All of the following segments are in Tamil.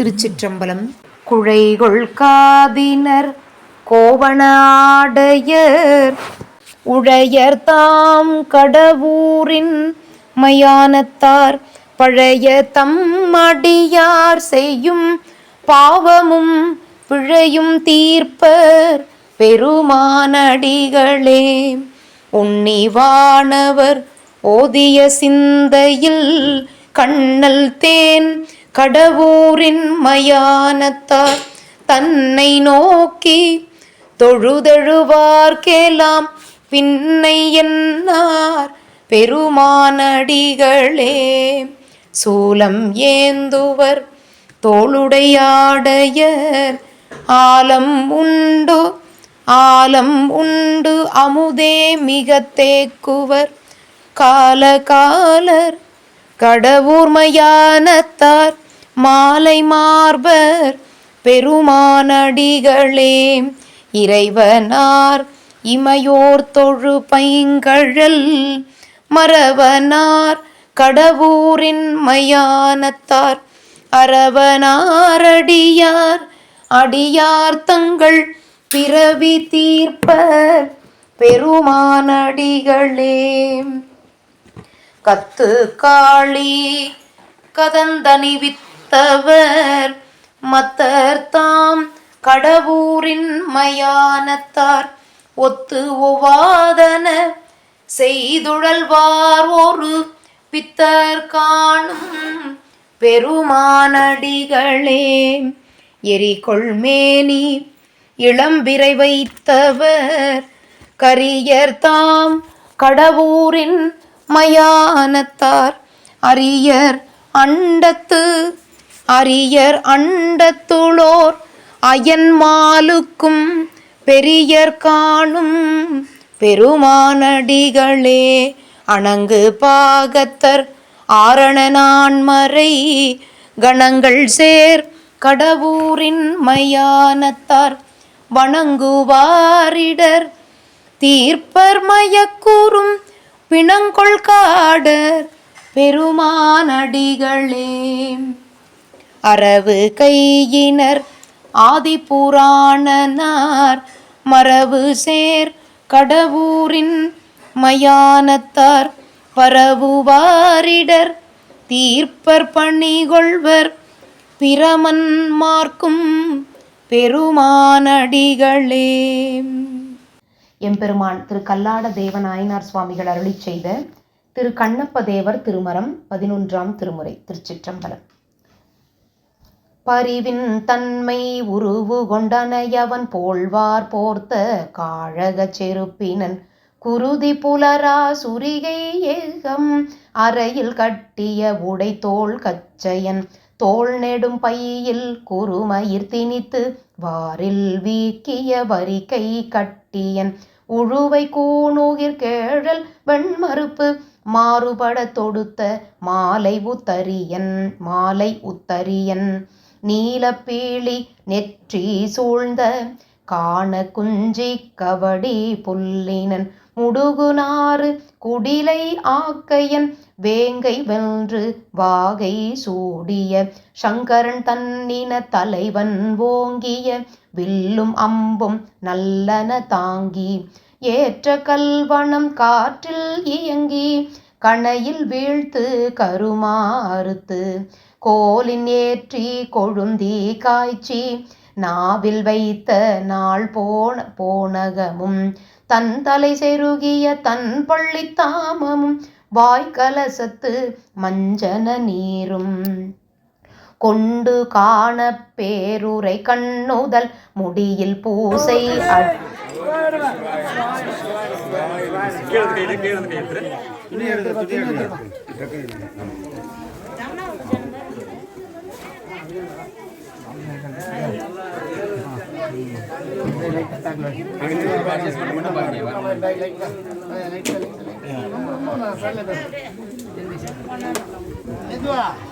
திருச்சிற்றம்பலம். குழைகொள் காதினர் கோவனாடையர் உழையர் தாம் கடவுரின் மயானத்தார் பழைய தம்மடியார் செய்யும் பாவமும் பிழையும் தீர்ப்பர். பெருமானடிகளே உன்னிவானவர் ஓதிய சிந்தையில் கண்ணல் தேன். கடவுரின் மயானத்தார் தன்னை நோக்கி தொழுதெழுவார்க்கெல்லாம் பின்னை என்னார் பெருமானடிகளே. சூலம் ஏந்துவர் தோளுடையாடையர். ஆலம் உண்டு ஆலம் உண்டு அமுதே மிக தேக்குவர். கால காலர் கடவுர்மையானத்தார் மாலை மார்பர் பெருமானடிகளே இறைவனார் இமையோர் தொழு பைங்கழல் மறவனார் கடவூரின் மயானத்தார் அரவனாரடியார் அடியார் தங்கள் பிறவி தீர்ப்பர் பெருமானடிகளே. கத்து காளி கதந்தனி வித்து மத்தர் தாம் கடவூரின் மயானத்தார் ஒத்து ஒவாதன செய்துழல்வார் ஒரு பித்தர் காணும் பெருமானடிகளே. எரிகொள்மேனி இளம்பிறை வைத்தவர் கரியர் தாம் கடவூரின் மயானத்தார். அரியர் அண்டத்து அரியர் அண்டத்துளோர் அயன்மாலுக்கும் பெரியர் காணும் பெருமானடிகளே அணங்கு பாகத்தர் ஆரணனான்மறை கணங்கள் சேர் கடவூரின் மயானத்தார் வணங்குவாரிடர். தீர்ப்பர் மயக்கூறும் பிணங்கொள் காடர் பெருமானடிகளே. அரவு கையினர் ஆதிபுராணனார் மரபு சேர் கடவூரின் மயானத்தார் பரவுவாரிடர் தீர்ப்பர் பணிகொள்வர் பிரமன் மார்க்கும் பெருமானடிகளே. எம்பெருமான் திரு கல்லாட தேவ நாயனார் சுவாமிகள் அருளி செய்த திரு கண்ணப்ப தேவர் திருமரம் பதினொன்றாம் திருமுறை திருச்சிற்றம்பலம். பரிவின் தன்மை உருவு கொண்டனையவன் போழ்வார் போர்த்த காழகச் செருப்பினன். குருதி புலரா சுரிகை ஏகம் அறையில் கட்டிய உடை கச்சையன். தோள் நெடும் பையில் குறுமயிர் திணித்து வாரில் வீக்கிய வரிக்கை கட்டியன். உழுவை கூணுகிர் கேழல் வெண்மறுப்பு மாறுபட தொடுத்த மாலை உத்தரியன் மாலை உத்தரியன். நீலப்பீழி நெற்றி சூழ்ந்த காண குஞ்சி கவடி புல்லினன் முடுகுனாறு குடிலை ஆக்கையன் வேங்கை வென்று வாகை சூடிய சங்கரன் தன்னின தலைவன் ஓங்கிய வில்லும் அம்பும் நல்லன தாங்கி ஏற்ற கல்வனம் காற்றில் இயங்கி கணையில் வீழ்த்து கருமாறுத்து கோலின் ஏற்றி கொழுந்தி காய்ச்சி நாவில் வைத்த நாள் போன போனகமும் தன் தலை செருகிய தன் பள்ளி தாமமும் வாய்க்கலசத்து மஞ்சன நீரும் கொண்டு காண பேருரை கண்ணுதல் முடியில் பூசை அ பாருங்க ஐயா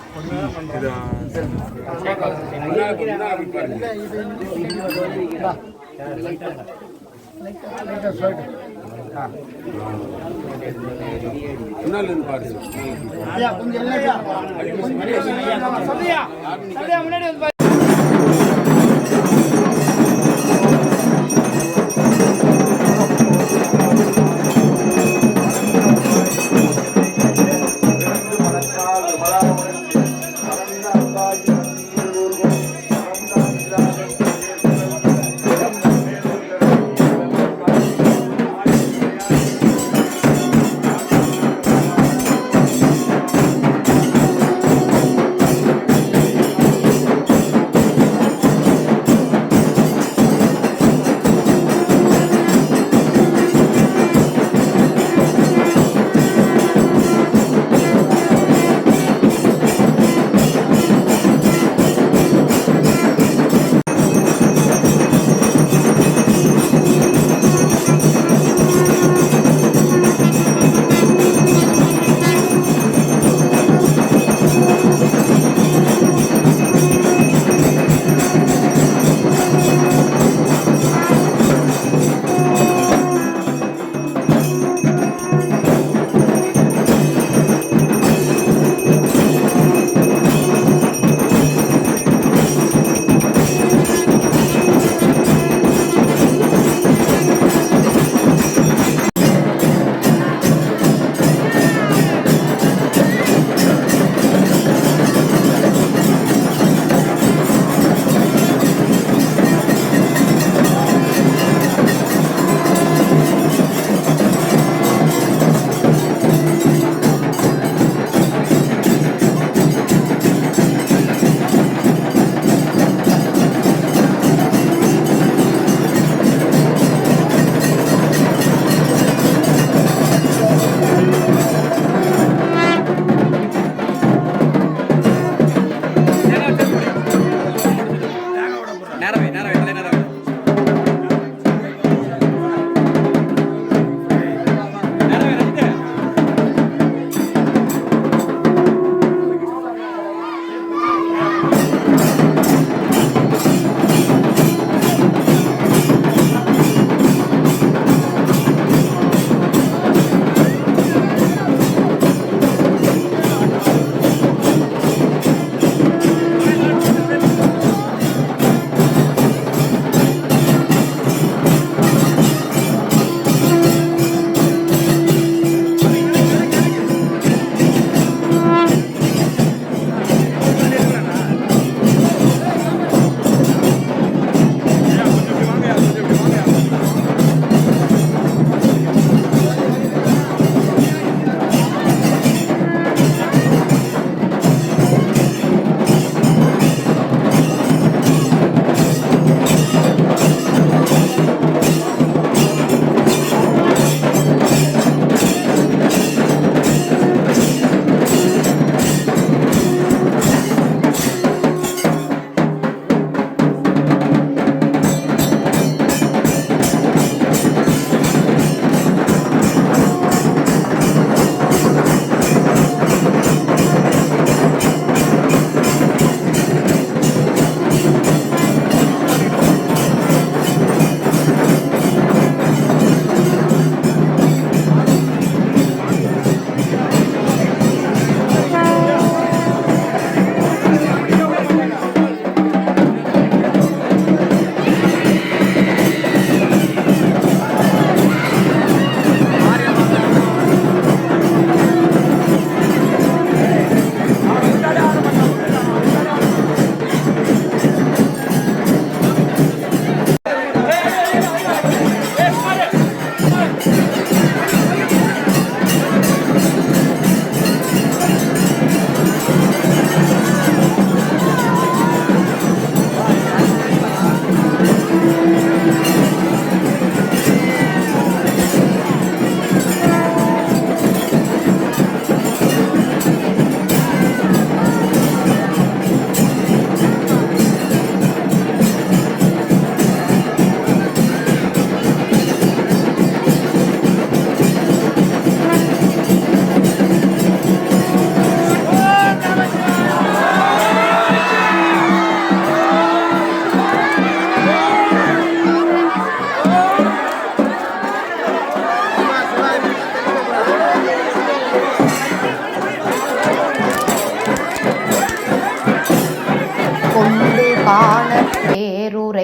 கொஞ்சம் இல்லையா கொஞ்சம் சொல்லியா சொல்லியா முன்னாடி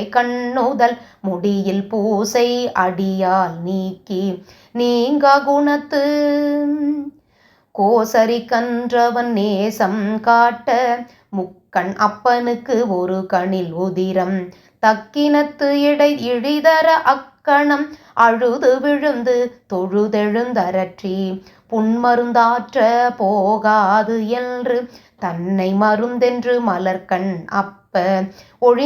கண்ணுதல் முடியில் பூசை அடியால் நீக்கி நீங்க குணத்து. கோசரி கன்றவன் நேசம் காட்ட முக்கண் அப்பனுக்கு ஒரு கணில் உதிரம். தக்கினத்து இடை இழிதர அக்கணம் அழுது விழுந்து தொழுதெழுந்தரற்றி. புன்மருந்தாற்ற போகாது என்று தன்னை மருந்தென்று மலர்கண் அப்ப ஒழி